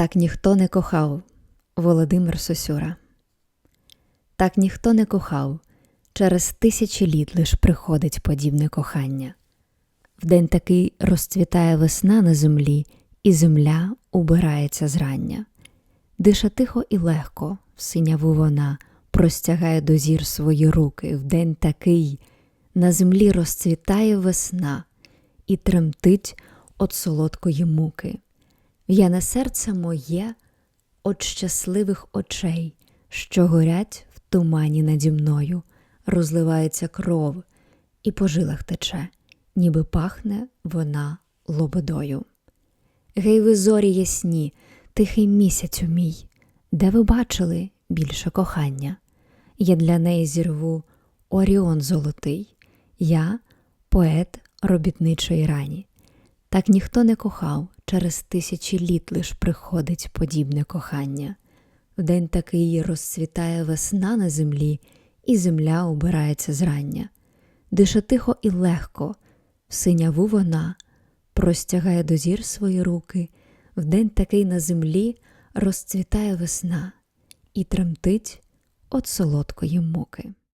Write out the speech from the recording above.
Так ніхто не кохав Володимир Сосюра. Так ніхто не кохав, через тисячі літ лиш приходить подібне кохання. В день такий розцвітає весна на землі, і земля убирається зрання. Дише тихо і легко, в синяву вона простягає до зір свої руки. В день такий на землі розцвітає весна і тремтить от солодкої муки. В'яне серце моє от щасливих очей, що горять в тумані наді мною, розливається кров і по жилах тече, ніби пахне вона лободою. Гей, ви зорі ясні, тихий місяцю мій, де ви бачили більше кохання? Я для неї зірву Оріон золотий, я поет робітничої рані. Так ніхто не кохав, через тисячі літ лиш приходить подібне кохання. В день такий розцвітає весна на землі, і земля убирається зрання. Дише тихо і легко, в синяву вона простягає до зір свої руки, в день такий на землі розцвітає весна і тремтить от солодкої муки.